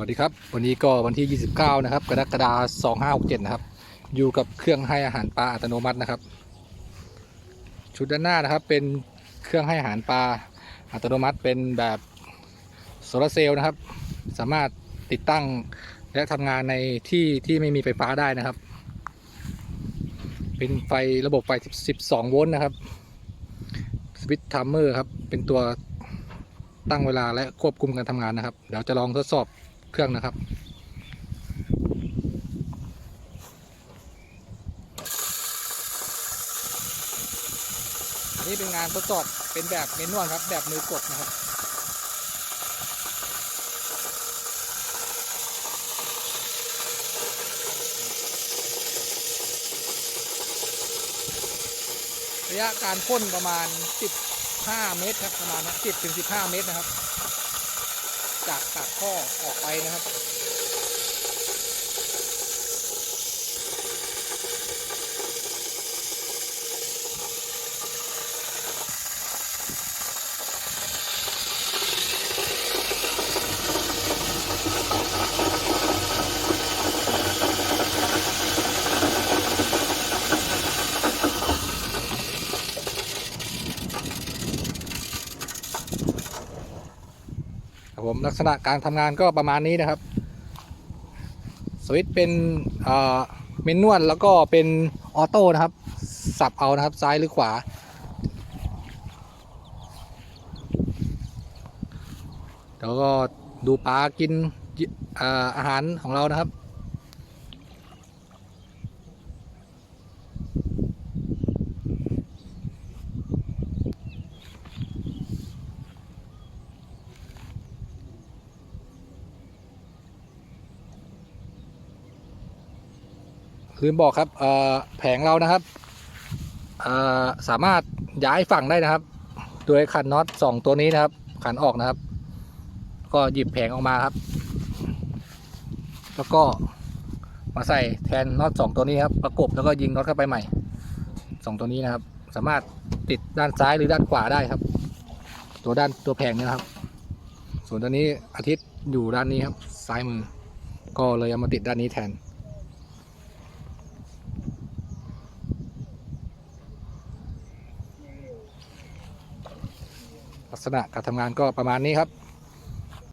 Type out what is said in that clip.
วัสดีครับ วันนี้ก็วันที่ 29 นะครับ กรกฎาคม2567 นะครับ อยู่กับเครื่องให้อาหารปลาอัตโนมัตินะครับ ชุดด้านหน้านะครับเป็นเครื่องให้อาหารปลาอัตโนมัติเป็นแบบโซลาร์เซลล์นะครับ สามารถติดตั้งและทำงานในที่ที่ไม่มีไฟฟ้าได้นะครับ เป็นไฟระบบไฟ 12 โวลต์นะครับสวิตช์ไทม์เมอร์ครับเป็นตัวตั้งเวลาและควบคุมการทำงานนะครับ เดี๋ยวจะลองทดสอบ เครื่องนะครับ อันนี้เป็นงานทดสอบเป็นแบบเมนนวลครับ แบบมือกดนะครับระยะการพ่นประมาณ 15 เมตรครับประมาณนะ10ถึง15 เมตรนะครับ จากปากท่อออกไปนะครับ ครับผมลักษณะการทำงานก็ประมาณนี้นะครับ สวิตช์เป็นเมนนวลแล้วก็เป็นออโต้นะครับ สับเอานะครับซ้ายหรือขวา แล้วก็ดูปลากินออาหารของเรานะครับ ลืมบอกครับแผงเรานะครับสามารถย้ายฝั่งได้นะครับ โดยขันน็อตสองตัวนี้นะครับ ขันออกนะครับ ก็หยิบแผงออกมาครับ แล้วก็มาใส่แทนน็อตสองตัวนี้ครับ ประกบแล้วก็ยิงน็อตเข้าไปใหม่สองตัวนี้นะครับ สามารถติดด้านซ้ายหรือด้านขวาได้ครับ ตัวด้านตัวแผงนี้นะครับ ส่วนตัวนี้อาทิตย์อยู่ด้านนี้ครับ ซ้ายมือ ก็เลยเอามาติดด้านนี้แทน ลักษณะการทำงานก็ประมาณนี้ครับ